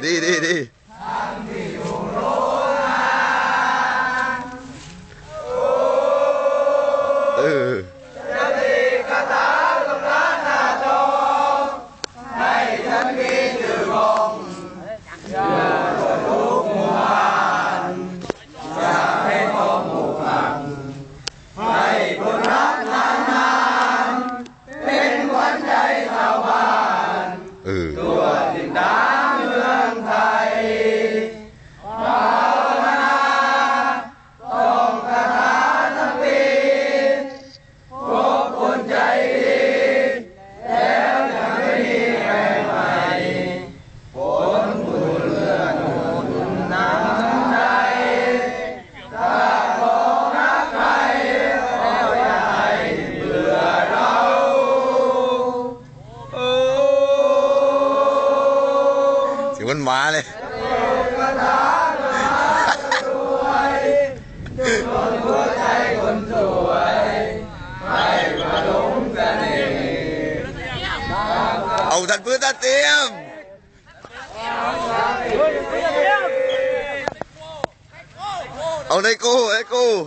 đi đi đi. Ừ. văn hóa ông thật bước ta tiêm. Ông đây cô đấy cô.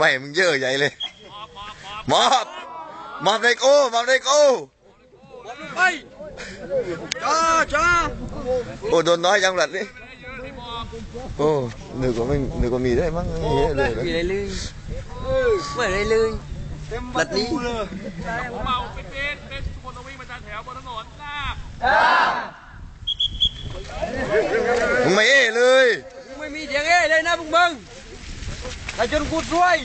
ม่มึงเยอะใหญ่เลยมอบมอบไนโก้มอบไนโก้ไปจ้าจ้าโอ้โดนน้อยยังหลัดนี่โอ้หนึ่งก็ไม่หนึ่งก็มีได้มั้งเยอะเลยนะมีอะไรเลยไม่อะไรเลยบัดนี้ผมเอาเป็นเป็นเป็นทุกคนต้องวิ่งมาจัดแถวบนถนนหน้ามึงไม่เอ้เลยไม่มีเสียงเอ้เลยนะพวกมึง แต่จนกูช่วย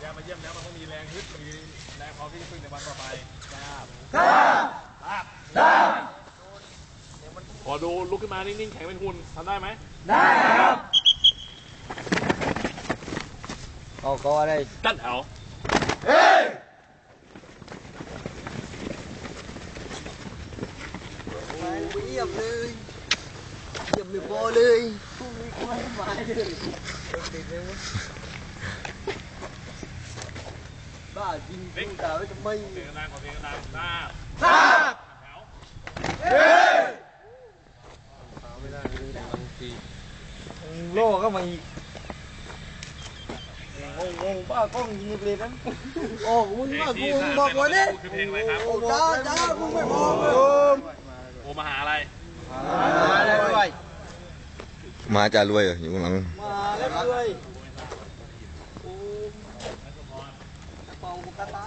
อย่ามาเยี่ยมแล้วมันต้องมีแรงฮึดมีแรงพอที่จะพึ่งในวันต่อไปข อดูลุกขึ้นมานิ่งๆแข็งเป็นหุ่นทำได้ไหมเอาก็อะไรจัดแถวเยี่ยมเลยเยี่ยมไม่พอเลยบ้าจริงกูด่าไว้ทำไมเสียงดังขอเสียงดังหน้าแถว โลก็มาอีกงงงงบ้ากล้องยิงเลยนั้นโอ้มึงบ้ากูมึงบอกว่าเนี่ยคือเพลงอะไรครับโอ้จ้าจ้ามึงไม่บอกเลยโอมาหาอะไรมาแล้วด้วยมาจะรวยเหรออยู่ข้างหลังมาแล้วด้วยโอ้เป่ากระตา